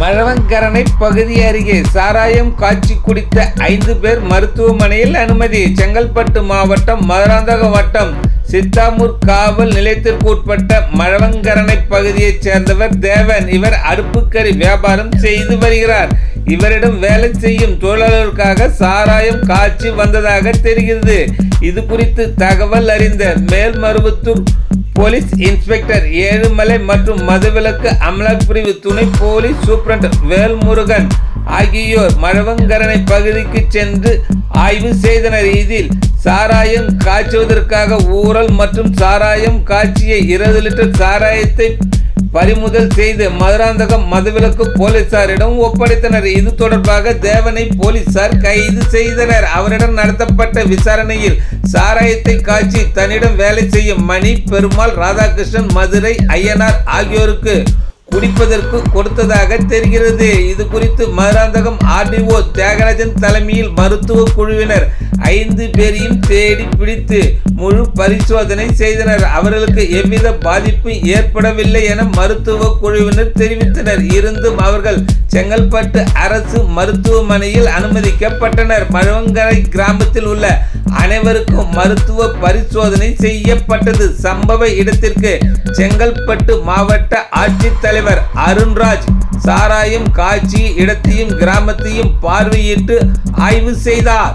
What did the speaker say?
மழவங்கரணை பகுதி அருகே சாராயம் காய்ச்சி குடித்த ஐந்து பேர் மருத்துவமனையில் அனுமதி. செங்கல்பட்டு மாவட்டம் மதுராந்தக வட்டம் சித்தாமூர் காவல் நிலையத்திற்கு உட்பட்ட மழவங்கரணை பகுதியைச் சேர்ந்தவர் தேவன். இவர் அடுப்புக்கறி வியாபாரம் செய்து வருகிறார். இவரிடம் வேலை செய்யும் தொழிலாளர்களுக்காக சாராயம் காய்ச்சி வந்ததாக தெரிகிறது. இது குறித்து தகவல் அறிந்த மேல்மருவத்தூர் போலீஸ் இன்ஸ்பெக்டர் ஏழுமலை மற்றும் மதுவிலக்கு அமலாக் பிரிவு துணை போலீஸ் சூப்பரண்ட் வேல்முருகன் ஆகியோர் மழவங்கரணை பகுதிக்கு சென்று ஆய்வு செய்தனர். இதில் சாராயம் காய்ச்சுவதற்காக ஊறல் மற்றும் சாராயம் காய்ச்சிய இருபது லிட்டர் சாராயத்தை பறிமுதல் செய்து மதுராந்தகம் மதுவிலக்கு போலீசாரிடம் ஒப்படைத்தனர். இது தொடர்பாக தேவனை போலீசார் கைது செய்தனர். அவரிடம் நடத்தப்பட்ட விசாரணையில் சாராயத்தை காய்ச்சி தன்னிடம் வேலை செய்யும் மணி பெருமாள் ராதாகிருஷ்ணன் மதுரை ஐயனார் ஆகியோருக்கு குடிப்பதற்கு கொடுத்ததாக தெரிகிறது. இது குறித்து மதுராந்தகம் ஆர்டிஓ தியாகராஜன் தலைமையில் மருத்துவ குழுவினர் ஐந்து பேரையும் தேடி பிடித்து முழு பரிசோதனை செய்தனர். அவர்களுக்கு எவ்வித பாதிப்பு ஏற்படவில்லை என மருத்துவ குழுவினர் தெரிவித்தனர். இருந்தும் அவர்கள் செங்கல்பட்டு அரசு மருத்துவமனையில் அனுமதிக்கப்பட்டனர். மழவங்கரை கிராமத்தில் உள்ள அனைவருக்கும் மருத்துவ பரிசோதனை செய்யப்பட்டது. சம்பவ இடத்திற்கு செங்கல்பட்டு மாவட்ட ஆட்சித்தலைவர் அருண்ராஜ் சாராயம் காட்சி இடத்தையும் கிராமத்தையும் பார்வையிட்டு ஆய்வு செய்தார்.